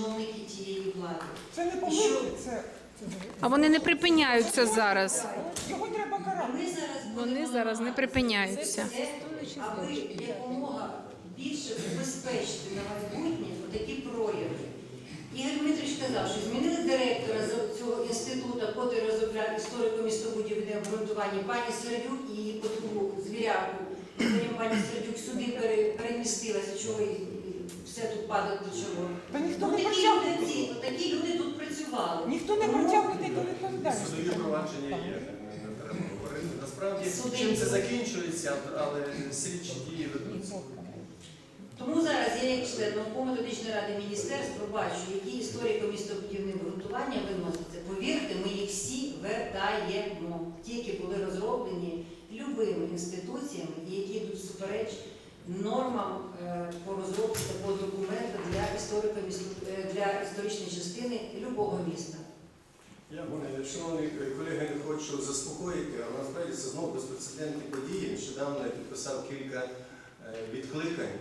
чиновники тієї влади. Це не помилки, це. А вони не припиняються зараз. Його треба карати. Ми зараз Вони зараз не припиняються. це, аби якомога більше забезпечити на майбутнє такі прояви. Ігор Дмитрович казав, що змінили директора цього інституту, котрий розробляв історико містобудівне обґрунтування, пані Сердюк і її подругу Звіряку. Потім пані Сердюк сюди перемістилася, чого її до чого. Та ніхто Ну, не такі люди, ці- такі люди тут працювали. Ніхто не притягнутий до відповідальності. Судові провадження є, не не треба говорити. Насправді, Суди чим це йдуть. закінчується, але слідчі дії ведуться. Тому зараз я як член науково-методичної ради міністерства бачу, які історико-містобудівні ґрунтування виносяться. Повірте, ми їх всі вертаємо. Ті, які були розроблені любими інституціями, і які йдуть всупереч нормам е, по розробці такого документу для історико для історичної частини любого міста. Я, е, шановні колеги, не хочу заспокоїти, але насправді це знову безпрецедентні події. Нещодавно я підписав кілька е, відкликань е,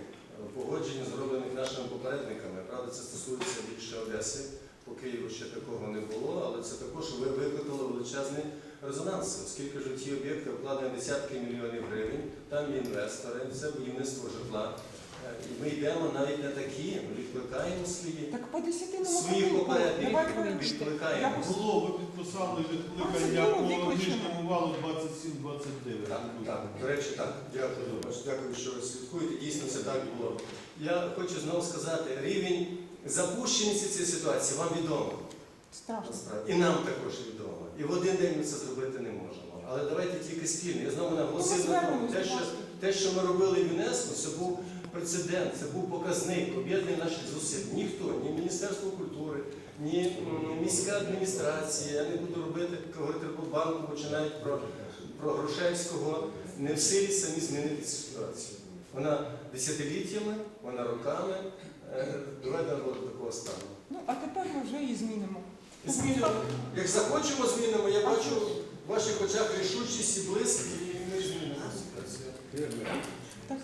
погоджень, зроблених нашими попередниками. Правда, це стосується більше Одеси. По Києву ще такого не було, але це також викликало величезний резонанс, оскільки ж ті об'єкти вкладені десятки мільйонів гривень, там є інвестори, це будівництво житла. Е, І ми йдемо навіть на такі, ми відкликаємо свої, Так по десятинному своїх попередників, відкликаємо. Якось- Було, ви підписали відкликання Процедуру по виключено. нижньому валу 27-29. Так, так, до речі, так. Дякую. Бач, Дякую, що ви слідкуєте. Дійсно, це так було. Я хочу знову сказати, рівень запущеності цієї ситуації вам відомо. Страшно. Насправді. І нам також відомо. І в один день ми це зробити не можемо. Але давайте тільки спільно. Я знову наголосив Ну, на тому, те, що, те, що ми робили в ЮНЕСКО, це був прецедент, це був показник об'єднання наших зусиль. Ніхто, ні Міністерство культури, ні міська адміністрація, я не буду робити, говорити про банку, починають про, про Грушевського, не в силі самі змінити цю ситуацію. Вона десятиліттями, вона роками е, доведена до такого стану. Ну, а тепер ми вже її змінимо. Змінимо. Як захочемо, змінимо. Я бачу в ваших очах рішучість і блиск, і ми змінимо. Так.